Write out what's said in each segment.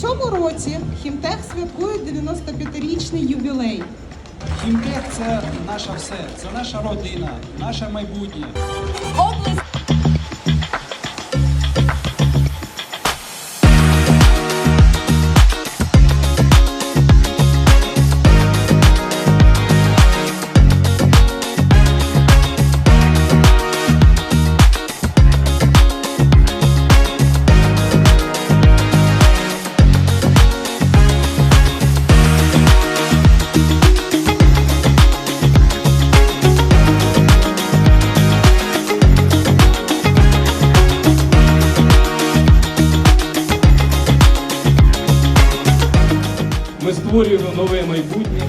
цьому році Хімтех святкує 95-річний ювілей. Хімтех це наше все, це наша родина, наше майбутнє. Область Ми створюємо нове майбутнє.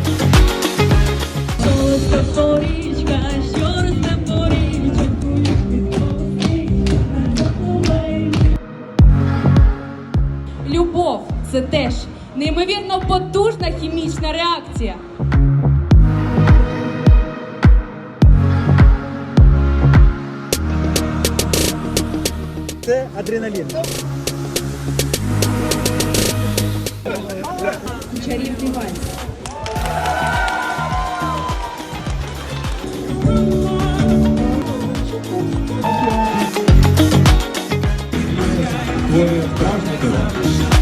Любов це теж неймовірно потужна хімічна реакція. Це адреналін. чарівний вальс. Твоє враження.